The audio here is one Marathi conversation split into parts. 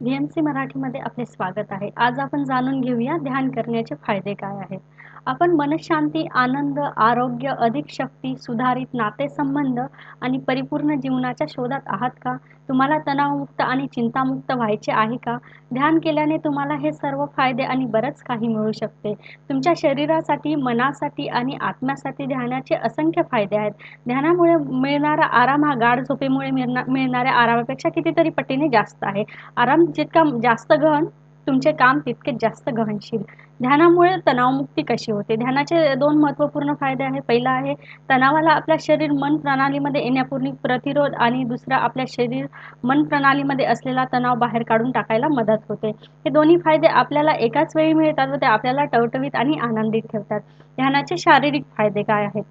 एम सी मराठीमध्ये आपले स्वागत आहे. आज आपण जाणून घेऊया ध्यान करण्याचे फायदे काय आहेत. आपण मनशांती आनंद आरोग्य अधिक शक्ती सुधारित नातेसंबंध आणि परिपूर्ण जीवनाच्या शोधात आहात का? तुम्हाला तणावमुक्त आणि चिंतामुक्त व्हायचे आहे का? ध्यान केल्याने तुम्हाला हे सर्व फायदे आणि बरंच काही मिळू शकते. तुमच्या शरीरासाठी मनासाठी आणि आत्म्यासाठी ध्यानाचे असंख्य फायदे आहेत. ध्यानामुळे मिळणारा आराम हा गाढ झोपेमुळे मिळणार मिळणाऱ्या आरामापेक्षा कितीतरी पटीने जास्त आहे. आराम जितका जास्त गहन तुमचे काम तितके जास्त गहनशील. ध्यानामुळे तणावमुक्ती कशी होते? ध्यानाचे दोन महत्त्वपूर्ण फायदे आहेत. पहिला आहे तणावाला आपल्या शरीर मन प्रणालीमध्ये येण्यापूर्वी प्रतिरोध आणि दुसरा आपल्या शरीर मन प्रणालीमध्ये असलेला तणाव बाहेर काढून टाकायला मदत होते. हे दोन्ही फायदे आपल्याला एकाच वेळी मिळतात व ते आपल्याला टवटवीत आणि आनंदित ठेवतात. ध्यानाचे शारीरिक फायदे काय आहेत?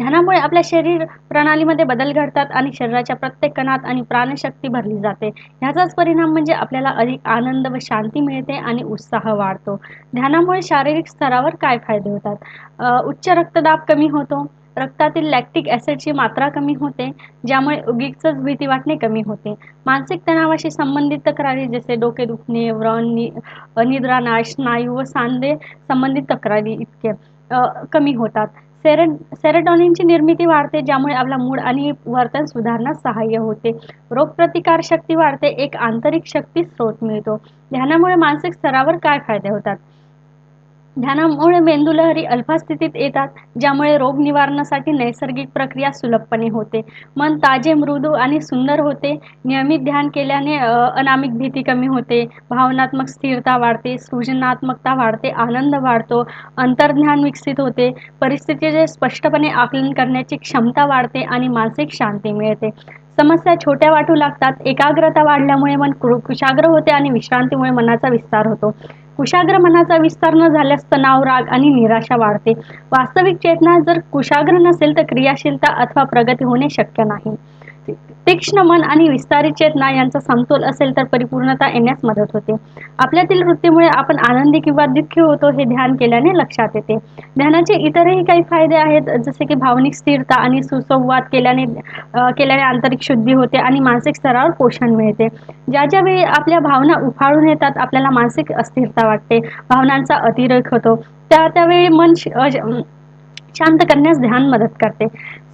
ध्यानामुळे आपल्या शरीर प्रणालीमध्ये बदल घडतात आणि शरीराच्या प्रत्येक कणात आणि प्राणशक्ती भरली जाते. ह्याचाच परिणाम म्हणजे आपल्याला अधिक आनंद व शांती मिळते आणि उत्साह वाढतो. ध्यानामुळे शारीरिक स्तरावर काय फायदे होतात? उच्च रक्तदाब कमी होतो. रक्तातील लॅक्टिक ॲसिडची मात्रा कमी होते ज्यामुळे उगीच भीती वाटणे कमी होते. मानसिक तणावाशी संबंधित तक्रारी जसे डोके दुखणे व्रण नि निद्रानाश स्नायू व सांधे संबंधित तक्रारी इतके कमी होतात. सेरे सेरेटॉनिनची निर्मिती वाढते ज्यामुळे आपला मूड आणि वर्तन सुधारण्यास सहाय्य होते. रोगप्रतिकार शक्ती वाढते एक आंतरिक शक्ती स्रोत मिळतो. ध्यानामुळे मानसिक स्तरावर काय फायदे होतात? ध्यानामुळे मेंदूलहरी अल्फास्थितीत येतात ज्यामुळे रोग निवारणासाठी नैसर्गिक प्रक्रिया सुलभपणे होते. मन ताजे मृदू आणि सुंदर होते. नियमित ध्यान केल्याने अनामिक भीती कमी होते. भावनात्मक स्थिरता वाढते. सृजनात्मकता वाढते. आनंद वाढतो. अंतर्ज्ञान विकसित होते. परिस्थितीचे स्पष्टपणे आकलन करण्याची क्षमता वाढते आणि मानसिक शांती मिळते. समस्या छोट्या वाटू लागतात. एकाग्रता वाढल्यामुळे मन कुशाग्र होते आणि विश्रांतीमुळे मनाचा विस्तार होतो. कुशाग्र मनाचा विस्तार न झाल्यास तणाव राग आणि निराशा वाढते. वास्तविक चेतना जर कुशाग्र नसेल तर क्रियाशीलता अथवा प्रगती होणे शक्य नाही. तीक्ष्ण मन आणि विस्तारित चेतना यांचा समतोल असेल तर परिपूर्णता येण्यास मदत होते. आपल्यातील वृत्तीमुळे आपण आनंदी किंवा दुःखी होतो हे ध्यान केल्याने लक्षात येते. ध्यानाचे इतरही काही फायदे आहेत जसे की भावनिक स्थिरता आणि सुसंवाद केल्याने केल्याने आंतरिक शुद्धी होते आणि मानसिक स्तरावर पोषण मिळते. ज्या ज्या वेळी आपल्या भावना उफाळून येतात आपल्याला मानसिक अस्थिरता वाटते भावनांचा अतिरेक होतो. त्या त्यावेळी मन शांत करण्यास ध्यान मदत करते.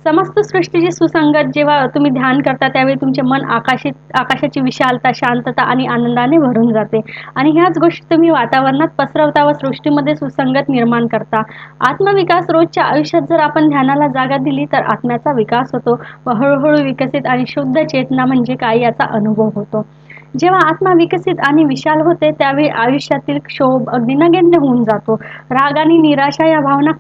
समस्त सृष्टीची सुसंगत जेव्हा तुम्ही ध्यान करता त्यावेळी तुमचे मन आकाशित आकाशाची विशालता शांतता आणि आनंदाने भरून जाते. आणि ह्याच गोष्टी तुम्ही वातावरणात पसरवता व सृष्टीमध्ये सुसंगत निर्माण करता. आत्मविकास रोजच्या आयुष्यात जर आपण ध्यानाला जागा दिली तर आत्म्याचा विकास होतो व हळूहळू विकसित आणि शुद्ध चेतना म्हणजे काय याचा अनुभव होतो. जेव्हा आत्मा विकसित आणि विशाल होते त्यावेळी आयुष्यातील क्षोभ अगदी नगण्य होऊन जातो. राग आणि निराशा या भावना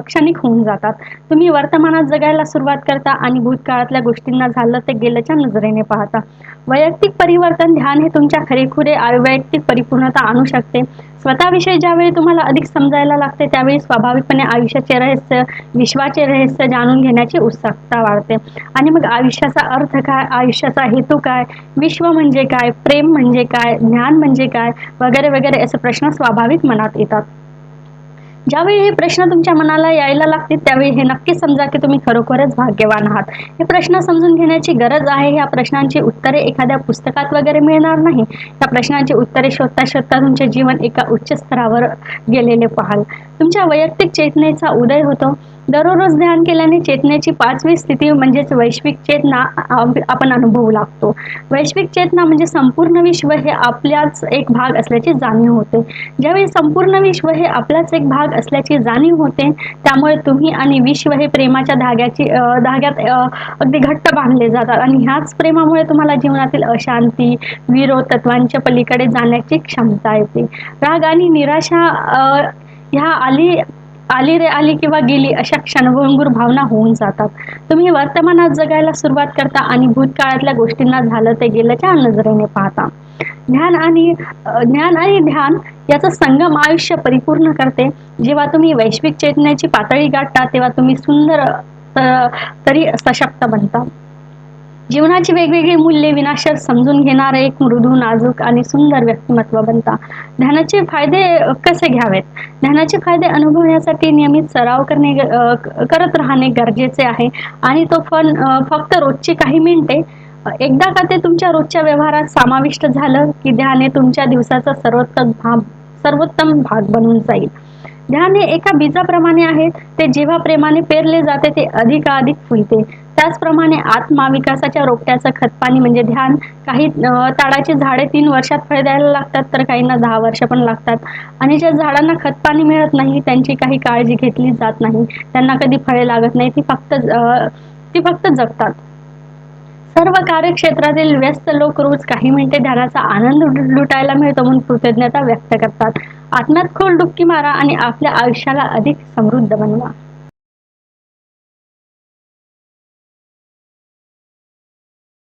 क्षणिक होऊन जातात. तुम्ही वर्तमानात जगायला सुरुवात करता आणि भूतकाळातल्या गोष्टींना झालं ते गेल्याच्या नजरेने पाहता. वैयक्तिक परिवर्तन ध्यान हे तुमच्या खरेखुरे वैयक्तिक परिपूर्णता आणू शकते. स्वतःविषयी ज्यावेळी तुम्हाला अधिक समजायला लागते त्यावेळी स्वाभाविकपणे आयुष्याचे रहस्य विश्वाचे रहस्य जाणून घेण्याची उत्सुकता वाढते. आणि मग आयुष्याचा अर्थ काय? आयुष्याचा हेतू काय? विश्व म्हणजे काय? प्रेम म्हणजे काय? ज्ञान म्हणजे काय? वगैरे वगैरे असे प्रश्न स्वाभाविक मनात येतात. ज्यावेळी हे प्रश्न तुमच्या मनाला यायला लागतील त्यावेळी हे नक्की समजा की तुम्ही खरोखरच भाग्यवान आहात. हे प्रश्न समजून घेण्याची गरज आहे. या प्रश्नांची उत्तरे एखाद्या पुस्तकात वगैरे मिळणार नाही. या प्रश्नांची उत्तरे शोधता शोधता तुमचे जीवन एका उच्च स्तरावर गेलेले पाहाल. तुमच्या वैयक्तिक चेतनेचा उदय होतो. दररोज ध्यान केल्याने चेतनेची पाचवी स्थिती म्हणजेच वैश्विक चेतना आपण अनुभवू लागतो. वैश्विक चेतना म्हणजे संपूर्ण विश्व हे आपल्याच एक भाग असल्याची जाणीव होते. ज्यावेळी संपूर्ण विश्व हे आपलाच एक भाग असल्याची जाणीव होते त्यामुळे तुम्ही आणि विश्व हे प्रेमाच्या धाग्याची धाग्यात अगदी घट्ट बांधले जातात. आणि ह्याच प्रेमामुळे तुम्हाला जीवनातील अशांती विरोध तत्वांच्या पलीकडे जाण्याची क्षमता येते. राग आणि निराशा ह्या आली आली रे आली किंवा गेली अशा क्षणभंगूर भावना होऊन जातात. तुम्ही वर्तमानात जगायला सुरुवात करता आणि भूतकाळातल्या गोष्टींना झालं ते गेल्याच्या नजरेने पाहता. ज्ञान आणि ज्ञान आणि ध्यान याचं संगम आयुष्य परिपूर्ण करते. जेव्हा तुम्ही वैश्विक चेतनेची पातळी गाठता तेव्हा तुम्ही सुंदर तरी सशक्त बनता. जीवनाची वेगवेगळी मूल्ये विनाशक समजून घेणारे एक मृदू नाजूक आणि सुंदर व्यक्तिमत्व बनता. ध्यानाचे फायदे कसे घ्यावेत? ध्यानाचे फायदे अनुभवण्यासाठी नियमित सराव करणे करत राहणे गरजेचे आहे. आणि तो फन फक्त रोजची काही मिनिटे एकदा का ते तुमच्या रोजच्या व्यवहारात समाविष्ट झालं की ध्यान हे तुमच्या दिवसाचा सर्वोत्तम भाग सर्वोत्तम भाग बनून जाईल. ध्यान हे एका बीजाप्रमाणे आहे ते जेव्हा प्रेमाने पेरले जाते ते अधिकाधिक फुलते. त्याचप्रमाणे आत्मविकासाच्या रोपट्याचं खतपाणी म्हणजे ध्यान काही ताडाची झाडे तीन वर्षात फळे द्यायला लागतात तर काहींना दहा वर्ष पण लागतात. आणि ज्या झाडांना खतपाणी मिळत नाही त्यांची काही काळजी घेतली जात नाही. त्यांना कधी फळे लागत नाही ती फक्त ती फक्त जगतात. सर्व कार्यक्षेत्रातील व्यस्त लोक रोज काही मिनिटे ध्यानाचा आनंद लुटायला मिळतो म्हणून कृतज्ञता व्यक्त करतात. आत्म्यात खोल डुबकी मारा आणि आपल्या आयुष्याला अधिक समृद्ध बनवा.